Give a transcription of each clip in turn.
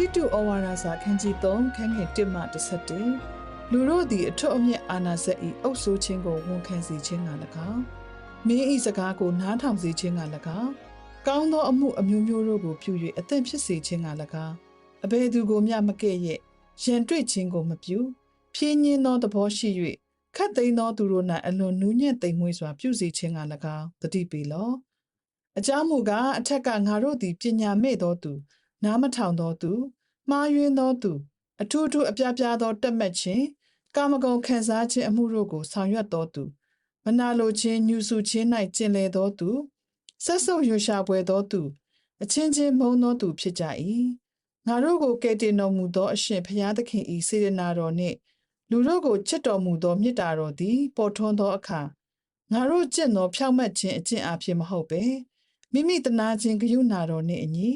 တိတုဩဝါဒစာခန်းကြီး3ခန်းငယ်1မှ17လူတို့သည်အထွတ်အမြတ်အာနာစက်ဤအုပ်ဆိုးခြင်းကိုဝန်ခံစေခြင်းက၎င်းမင်းဤစကားကိုနားထောင်စေခြင်းက၎င်းကောင်းသောအမှုအမျိုးမျိုးတို့ကိုပြု၍အသင့်ဖြစ်စေခြင်းက၎င်းအဘယ်သူကိုမျှမကဲ့ရဲ့ရန်တွေ့ခြင်းကိုမပြုဖြင်းညင်းသောသဘောရှိ၍ခတ်သိမ်းသောသူတို့၌အလွန်နူးညံ့သိမ်မွေ့စွာပြုစေခြင်းက၎င်းတတိပေလောအကြောင်းမူကားအထက်ကငါတို့သည်ပညာမဲ့သောသူ နားမထောင်သောသူမှားယွင်းသောသူအထူးထူးအပြားပြားသောတက်မှတ်ခြင်းကာမဂုဏ်ခံစားခြင်းအမှုတို့ကိုဆောင်ရွက်သောသူမနာလိုခြင်းညှူဆူခြင်း၌ကျင်လည်သောသူဆက်ဆုပ်ရွှရှာပွဲသောသူအချင်းချင်းမုန်းသောသူဖြစ်ကြ၏ငါတို့ကိုကယ်တင်တော်မူသောအရှင်ဘုရားသခင်၏စေတနာတော်နှင့်လူတို့ကိုချစ်တော်မူသောမေတ္တာတော်သည် ပေါ်ထွန်းသောအခါငါတို့ကျင့်သောဖြောင့်မတ်ခြင်းအကျင့်အဖြစ်မဟုတ်ပဲမိမိတနာခြင်းဂရုဏာတော်နှင့်အညီ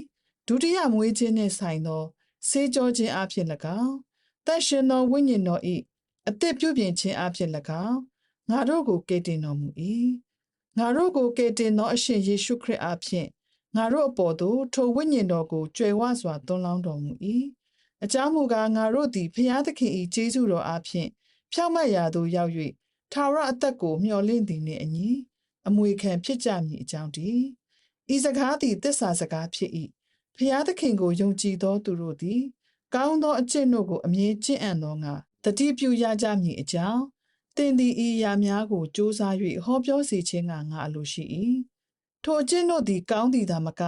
ဒုတိယမွေးခြင်းနှင့်ဆိုင်သောဆေးကြောခြင်းအဖြစ်၎င်းတန်ရှင်သောဝိညာဉ်တော်၏အသက်ပြုပြင်ခြင်းအဖြစ်၎င်းငါတို့ကိုကယ်တင်တော်မူ၏ငါတို့ကိုကယ်တင်သောအရှင်ယေရှုခရစ်အဖြစ်ငါတို့အပေါ်သို့ထိုဝိညာဉ်တော်ကိုကြွယ်ဝစွာသွန်းလောင်းတော်မူ၏အကြောင်းမူကားငါတို့သည်ဖျားသခင်၏ကျေးဇူးတော်အဖြစ်ဖြောင့်မတ်ရာသို့ရောက်၍ထာဝရအသက်ကိုမျှော်လင့်သည်နှင့်အညီအမွေခံဖြစ်ကြမည်အကြောင်းတည်းဤစကားသည်တစ္ဆာစကားဖြစ်၏ ဖျားသခင်ကိုယုံကြည်သောသူတို့သည် ကောင်းသောအကျင့်တို့ကိုအမြဲကျင့်အံ့သောငါတတိပြုရကြမည်အကြောင်းသင်သည်ဤအရာများကိုစ조사၍ဟောပြောစေခြင်းကငါအလိုရှိ၏ထိုအကျင့်တို့သည် ကောင်းသည်သာမက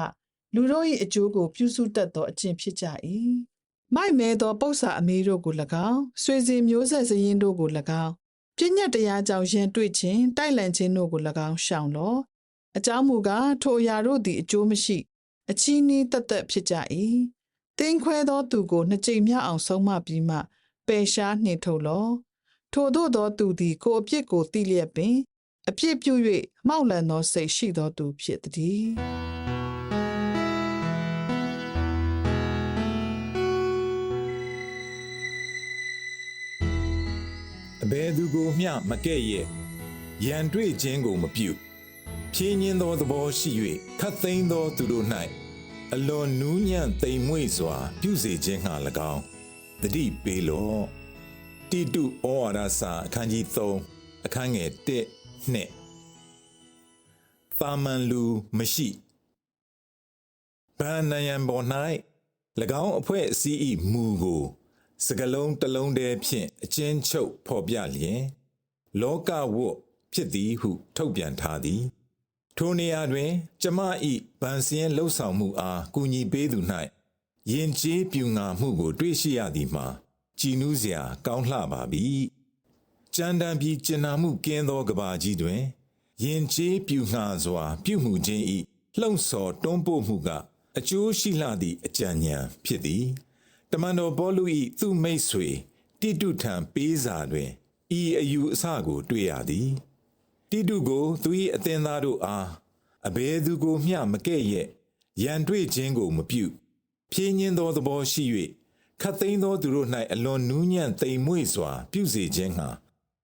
လူတို့၏အကျိုးကိုပြုစုတတ်သောအကျင့်ဖြစ်ကြ၏မိုက်မဲသောပု္ပ္ပာအမေတို့ကို၎င်းဆွေစဉ်မျိုးဆက်စရင်တို့ကို၎င်းပြည့်ညတ်တရားကြောင့်ရန်တွေ့ခြင်းတိုက်လန့်ခြင်းတို့ကို၎င်းရှောင်လော့အကြောင်းမူကားထိုအရာတို့သည်အကျိုးမရှိ အချီးနှီးတက်တက်ဖြစ်ကြ၏တင်းခွဲသောသူကိုနှစ်ကြိမ်မြောက်အောင်ဆုံးမပြီးမှပယ်ရှားနှင်ထုတ်လော့ထို့သောသောသူသည်ကိုယ်အပြစ်ကိုသိလျက်ပင် အပြစ်ပြု၍မောက်လန်သောစိတ်ရှိသောသူဖြစ်သည်အဘယ်သူကိုမျှမကဲ့ရဲ့ရန်တွေ့ခြင်းကိုမပြု ဖြင်းညင်းသောသဘောရှိ၍ခတ်သိမ်းသောသူတို့၌အလွန်နူးညံ့သိမ်မွေ့စွာ ပြုစေခြင်းငှာ၎င်းတတိပေးလော့တိတုဩဝါဒစာအခန်းကြီး3အခန်းငယ်1နှစ်သာမန်လူမရှိဗန္နယံပေါ်၌၎င်းအဖွဲ့အစည်း၏မူကို စကလုံးတစ်လုံးတည်းဖြင့်အချင်းချုပ်ဖော်ပြလျင် လောကဝတ်ဖြစ်သည်ဟု ထုတ်ပြန်ထားသည် ထိုနေရာတွင် ကျမ၏ဗန်စင်းလှုပ်ဆောင်မှုအားကူညီပေးသူ၌ယင်ကျေးပြူငါမှုကို တွေ့ရှိရသည်မှာကြည်နူးစရာ ကောင်းလှပါပြီကြမ်းတမ်းပြီးကျင်နာမှုကင်းသောကဘာကြီးတွင်ယင်ကျေးပြူငါစွာ ပြုမှုခြင်း၏လှုံ့ဆော်တွန်းပို့မှုကအကျိုးရှိလှသည့်အကြံဉာဏ်ဖြစ်သည်တမန်တော်ပေါလု၏သူ့မိတ်ဆွေတိတုထံပေးစာတွင်ဤအယူအဆကို တွေ့ရသည် တိတုကိုသူ၏အသင်သားတို့အားအဘယ်သူကိုမျှမကဲ့ရဲ့ရန်တွေ့ခြင်းကိုမပြုဖြင်းညင်းသောသဘောရှိ၍ခတ်သိမ်းသောသူတို့၌အလွန်နူးညံ့သိမ်မွေ့စွာ ပြုစေခြင်းဟာ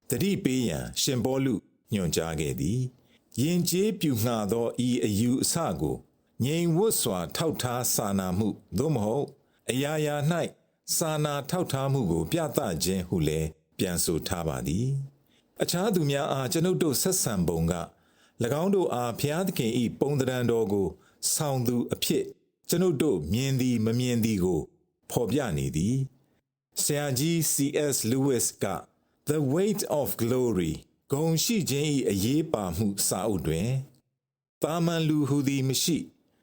တတိပေးရန်ရှင်ပေါလုညွှန်ကြားခဲ့သည်ယင်ကျေးပြူငှာသောဤအယူအဆကိုငြိမ်ဝတ်စွာ ထောက်ထားစာနာမှုသို့မဟုတ်အရာရာ၌စာနာထောက်ထားမှုကို ပြသခြင်းဟုလည်းပြန်ဆိုထားပါသည် အခြားသူများအားကျွန်ုပ်တို့ဆက်ဆံပုံက၎င်းတို့အားဖျားသခင်ဤပုံသဏ္ဍာန်တော်ကို ဆောင်သူအဖြစ် ကျွန်ုပ်တို့မြင်သည်မမြင်သည်ကိုဖော်ပြနေသည်ဆရာကြီး C.S. Lewis က The Weight of Glory ဂုံရှိခြင်း၏အရေးပါမှုစာအုပ်တွင်တာမန်လူဟူသည်မရှိ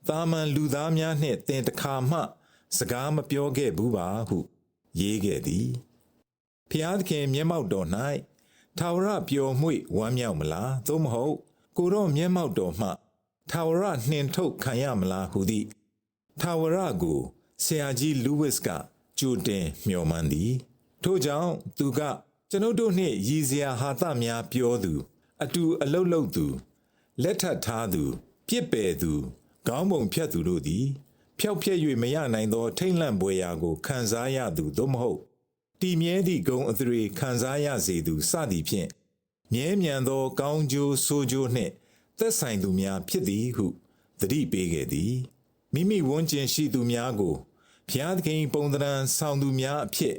တာမန်လူသားများနှင့်တင်တခါမှ စကားမပြောခဲ့ဘူးပါဟု ရေးခဲ့သည်ဖျားသခင်မျက်မှောက်တော်၌ ထာဝရပျော်မွေ့ဝမ်းမြောက်မလားသို့မဟုတ် ကိုတော့မျက်မှောက်တော်မှထာဝရနှင်ထုတ်ခံရမလားဟုသည့်ထာဝရကိုဆရာကြီးလူးဝစ်ကကြိုတင်မျှော်မှန်းသည် ထို့ကြောင့်သူက ကျွန်ုပ်တို့နှင့်ရည်စရာဟာသများပြောသူ အတူအလုတ်လုတ်သူ လက်ထပ်ထားသူပြစ်ပယ်သူခေါင်းပုံဖြတ်သူတို့သည်ဖျောက်ဖျက်၍မရနိုင်သော ထိမ့်လန့်ပွဲရာကိုခံစားရသူသို့မဟုတ် တည်မြဲသည့်ဂုံအသရေခံစားရစေသူစသည်ဖြင့်မြဲမြံသော ကောင်းကျိုးဆိုးကျိုးနှင့်သက်ဆိုင်သူများဖြစ်သည်ဟုသတိပေးခဲ့သည်မိမိဝန်းကျင်ရှိသူများကိုဖျားသခင်ပုံသဏ္ဍာန်ဆောင်သူများအဖြစ်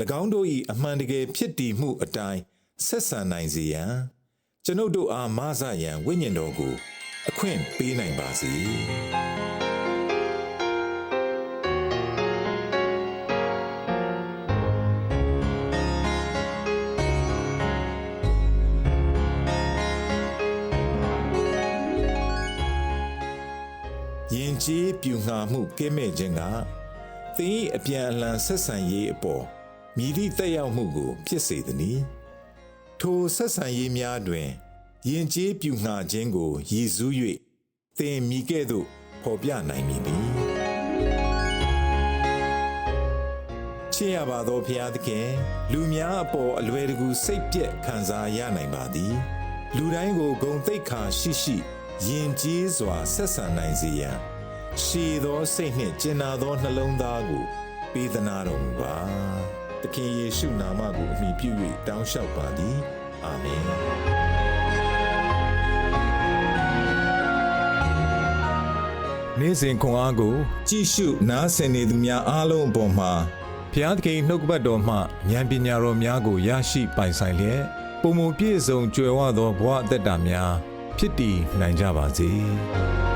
၎င်းတို့၏အမှန်တကယ်ဖြစ်တည်မှုအတိုင်းဆက်ဆံနိုင်စေရန်ကျွန်ုပ်တို့အားမဆရန်ဝိညာဉ်တော်ကို အခွင့်ပေးနိုင်ပါစေ ယင်ကြီးပြူငှာမှုကဲမဲ့ခြင်းကသင်၏အပြန်အလှန်ဆက်ဆံရေးအပေါ်မြည်သည့်တက်ရောက်မှုကိုဖြစ်စေသည်။ထိုဆက်ဆံရေးများတွင်ယင်ကြီးပြူငှာခြင်းကိုရည်စူး၍သင်မိကဲ့သို့ဖော်ပြနိုင်မည်သည်။ချစ်ရပါသောဖျားသခင် လူများအပေါ်အလွယ်တကူစိတ်ပြက်ခံစားရနိုင်ပါသည်။လူတိုင်းကိုဂုံသိက္ခာရှိရှိယင်ကျေးစွာဆက်ဆံနိုင်စေရန် ရှည်သောစိတ်နှင့်ကျင်နာသောနှလုံးသားကိုပေးသနာတော်မူပါ။သခင်ယေရှုနာမကိုအမိပြု၍တောင်းလျှောက်ပါသည်။အာမင်။နေ့စဉ်ခွန်အားကို ကြည့်ရှုနားဆင်နေသူများအားလုံးအပေါ်မှာဘုရားသခင်နှုတ်ကပတ်တော်မှဉာဏ်ပညာတော်များကိုရရှိပိုင်ဆိုင်လျက်ပုံမပြည့်စုံကြွယ်ဝသောဘဝအသက်တာများဖြစ်တည်နိုင်ကြပါစေ။